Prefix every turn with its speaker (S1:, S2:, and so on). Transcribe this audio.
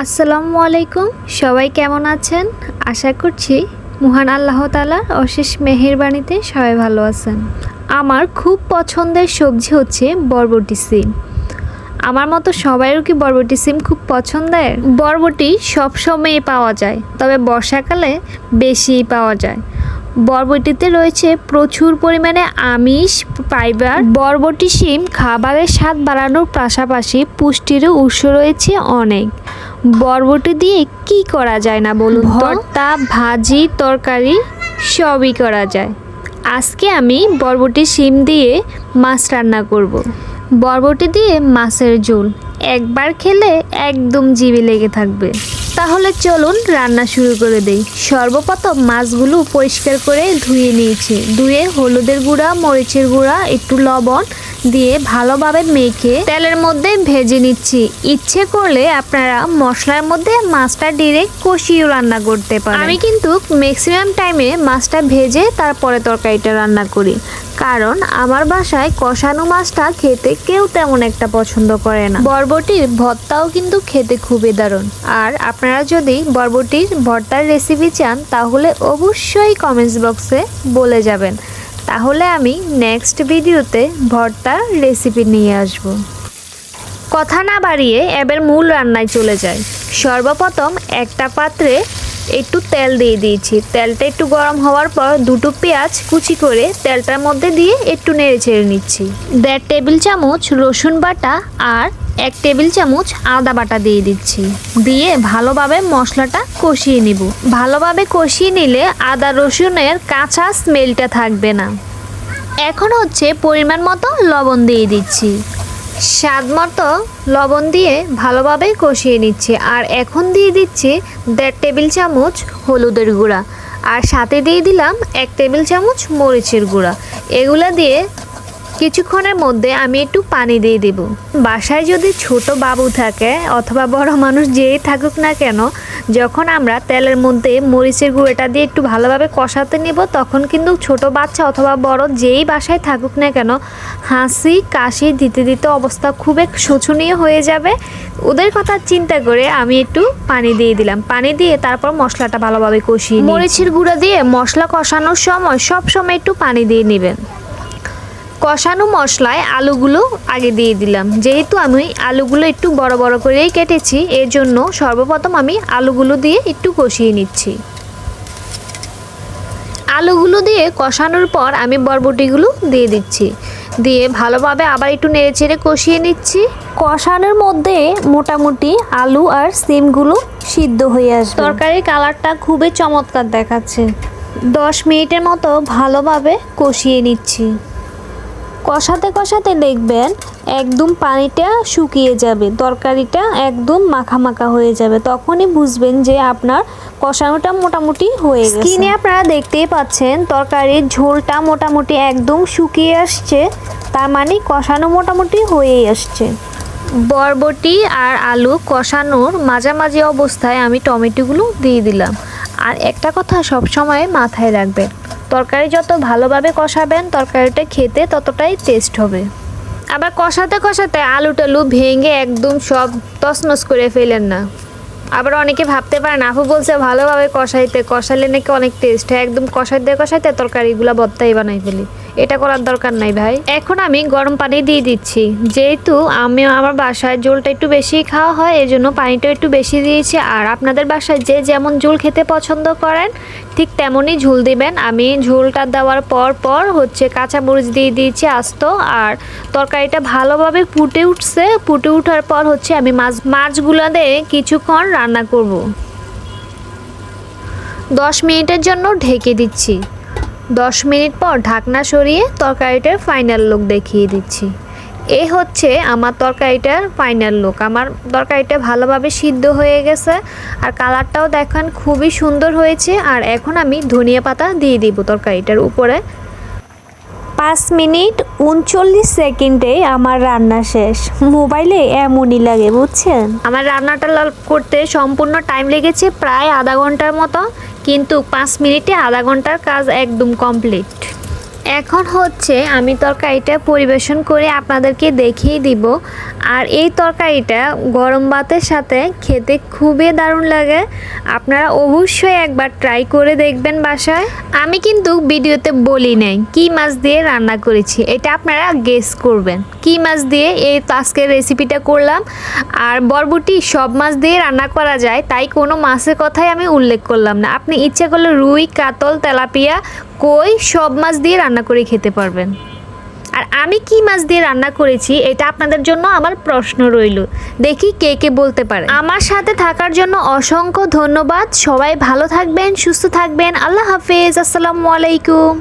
S1: আসসালামু আলাইকুম। সবাই কেমন আছেন? আশা করছি মহান আল্লাহ তালার অশেষ মেহেরবাণীতে সবাই ভালো আছেন। আমার খুব পছন্দের সবজি হচ্ছে বরবটি সিম। আমার মতো সবাইয়েরও কি বরবটি সিম খুব পছন্দের? বরবটি সবসময়ই পাওয়া যায়, তবে বর্ষাকালে বেশিই পাওয়া যায়। বরবটিতে রয়েছে প্রচুর পরিমাণে আমিষ, ফাইবার। বরবটি শিম খাবারের স্বাদ বাড়ানোর পাশাপাশি পুষ্টিরও উৎস রয়েছে অনেক। বরবটি দিয়ে কি করা যায় না বলুন? ভর্তা, ভাজি, তরকারি, সবই করা যায় আজকে আমি বরবটি শিম দিয়ে মাছ রান্না করব। বরবটি দিয়ে মাছের ঝোল একবার খেলে একদম জিভে লেগে থাকবে তাহলে চলুন রান্না শুরু করে দেই সর্বপ্রথম মাছগুলো পরিষ্কার করে ধুয়ে নিয়েছি ধুয়ে হলুদের গুঁড়া, মরিচের গুঁড়া, একটু লবণ দিয়ে ভালোভাবে মেখে তেলের মধ্যে ভেজে নিচ্ছি। ইচ্ছে করলে আপনারা মশলার মধ্যে মাছটা ডিরেক্ট কষিয়েও রান্না করতে পারেন। আমি কিন্তু ম্যাক্সিমাম টাইমে মাছটা ভেজে তারপরে তরকারিটা রান্না করি। কারণ আমার বাসায় কষানো মাছটা খেতে কেউ তেমন একটা পছন্দ করে না। বরবটির ভর্তাও কিন্তু খেতে খুবই দারুণ। আর আপনারা যদি বরবটির ভর্তার রেসিপি চান, তাহলে অবশ্যই কমেন্টস বক্সে বলে যাবেন। তাহলে আমি নেক্সট ভিডিওতে ভর্তার রেসিপি নিয়ে আসব। কথা না বাড়িয়ে এবার মূল রান্নায় চলে যায় সর্বপ্রথম একটা পাত্রে একটু তেল দিয়ে দিয়েছি। তেলটা একটু গরম হওয়ার পর দুটো পেঁয়াজ কুচি করে তেলটার মধ্যে দিয়ে একটু নেড়ে ছেড়ে নিচ্ছি। দেড় টেবিল চামচ রসুন বাটা আর এক টেবিল চামচ আদা বাটা দিয়ে দিচ্ছি। দিয়ে ভালোভাবে মশলাটা কষিয়ে নিব। ভালোভাবে কষিয়ে নিলে আদা রসুনের কাঁচা স্মেলটা থাকবে না। এখন হচ্ছে পরিমাণ মতো লবণ দিয়ে দিচ্ছি। স্বাদ মতো লবণ দিয়ে ভালোভাবে কষিয়ে নিচ্ছি। আর এখন দিয়ে দিচ্ছি দেড় টেবিল চামচ হলুদের গুঁড়া। আর সাথে দিয়ে দিলাম এক টেবিল চামচ মরিচের গুঁড়া। এগুলা দিয়ে কিছুক্ষণের মধ্যে আমি একটু পানি দিয়ে দেব। বাসায় যদি ছোট বাবু থাকে অথবা বড় মানুষ যেই থাকুক না কেন, যখন আমরা তেলের মধ্যে মরিচের গুঁড়োটা দিয়ে একটু ভালোভাবে কষাতে নেব, তখন কিন্তু ছোট বাচ্চা অথবা বড় যেই বাসায় থাকুক না কেন, হাসি কাশি দিতে দিতে অবস্থা খুব এক শোচনীয় হয়ে যাবে। ওদের কথা চিন্তা করে আমি একটু পানি দিয়ে দিলাম। পানি দিয়ে তারপর মশলাটা ভালোভাবে কষিয়ে মরিচের গুঁড়া দিয়ে মশলা কষানোর সময় সব সময় একটু পানি দিয়ে নেবেন। কষানো মশলায় আলুগুলো আগে দিয়ে দিলাম। যেহেতু আমি আলুগুলো একটু বড় বড় করেই কেটেছি এর জন্য সর্বপ্রথম আমি আলুগুলো দিয়ে একটু কষিয়ে নিচ্ছি। আলুগুলো দিয়ে কষানোর পর আমি বরবটিগুলো দিয়ে দিচ্ছি। দিয়ে ভালোভাবে আবার একটু নেড়ে চেড়ে কষিয়ে নিচ্ছি। কষানোর মধ্যে মোটামুটি আলু আর সিমগুলো সিদ্ধ হয়ে আসবে। তরকারির কালারটা খুবই চমৎকার দেখাচ্ছে। দশ মিনিটের মতো ভালোভাবে কষিয়ে নিচ্ছি। কষাতে কষাতে দেখবেন একদম পানিটা শুকিয়ে যাবে তরকারিটা একদম মাখা মাখা হয়ে যাবে। তখনই বুঝবেন যে আপনার কষানোটা মোটামুটি হয়ে গেছে। স্কিনে আপনারা দেখতেই পাচ্ছেন তরকারির ঝোলটা মোটামুটি একদম শুকিয়ে আসছে তার মানে কষানো মোটামুটি হয়েই আসছে। বরবটি আর আলু কষানোর মাঝামাঝি অবস্থায় আমি টমেটোগুলো দিয়ে দিলাম। আর একটা কথা সবসময় মাথায় রাখবেন তরকারি যত ভালোভাবে কষাবেন, তরকারিটা খেতে ততটাই টেস্ট হবে। আবার কষাতে কষাতে আলু টালু ভেঙে একদম সব তসনস করে ফেলেন না। আবার অনেকে ভাবতে পারেন আপু বলছে ভালোভাবে কষাইতে কষালে নাকি অনেক টেস্ট হয়। একদম কষাইতে কষাইতে তরকারিগুলো বত্তাই বানাই ফেলি। এটা করার দরকার নাই ভাই। এখন আমি গরম পানি দিয়ে দিচ্ছি। যেহেতু আমি আমার বাসায় ঝোলটা একটু বেশি খাওয়া হয় এই জন্য পানিটা একটু বেশি দিয়েছি। আর আপনাদের বাসায় যে যেমন ঝোল খেতে পছন্দ করেন, ঠিক তেমনই ঝোল দিবেন। আমি ঝোলটা দেওয়ার পর পর হচ্ছে কাঁচা মরিচ দিয়ে দিয়েছি আস্ত, আর তরকারিটা ভালোভাবে ফুটে উঠছে। ফুটে ওঠার পর হচ্ছে আমি মাছ, মাছগুলো দিয়ে কিছুক্ষণ রান্না করব। দশ মিনিটের জন্য ঢেকে দিচ্ছি। দশ মিনিট পর ঢাকনা সরিয়ে তরকারিটার ফাইনাল লুক দেখিয়ে দিচ্ছি। এ হচ্ছে আমার তরকারিটার ফাইনাল লুক আমার তরকারিটা ভালোভাবে সিদ্ধ হয়ে গেছে আর কালারটাও দেখেন খুবই সুন্দর হয়েছে আর এখন আমি ধনিয়া পাতা দিয়ে দিব তরকারিটার উপরে। পাঁচ মিনিট উনচল্লিশ সেকেন্ডে আমার রান্না শেষ। মোবাইলে এমনই লাগে, বুঝছেন? আমার রান্নাটা করতে সম্পূর্ণ টাইম লেগেছে প্রায় আধা ঘণ্টার মতো। কিন্তু পাঁচ মিনিটে আধা ঘণ্টার কাজ একদম কমপ্লিট। এখন হচ্ছে আমি তরকারিটা পরিবেশন করে আপনাদেরকে দেখিয়ে দিব। আর এই তরকারিটা গরম ভাতের সাথে খেতে খুবই দারুণ লাগে। আপনারা অবশ্যই একবার ট্রাই করে দেখবেন বাসায়। আমি কিন্তু ভিডিওতে বলি নাই কী মাছ দিয়ে রান্না করেছি, এটা আপনারা গেস করবেন। কী মাছ দিয়ে এই আজকের রেসিপিটা করলাম। আর বরবটি সব মাছ দিয়ে রান্না করা যায়, তাই কোনো মাছের কথাই আমি উল্লেখ করলাম না। আপনি ইচ্ছা করলে রুই, কাতল, তেলাপিয়া কই সব মাছ দিয়ে রান্না করে খেতে পারবেন। আর আমি কি মাছ দিয়ে রান্না করেছি, এটা আপনাদের জন্য আমার প্রশ্ন রইল। দেখি কে কে বলতে পারে। আমার সাথে থাকার জন্য অসংখ্য ধন্যবাদ। সবাই ভালো থাকবেন, সুস্থ থাকবেন। আল্লাহ হাফেজ। আসসালামু আলাইকুম।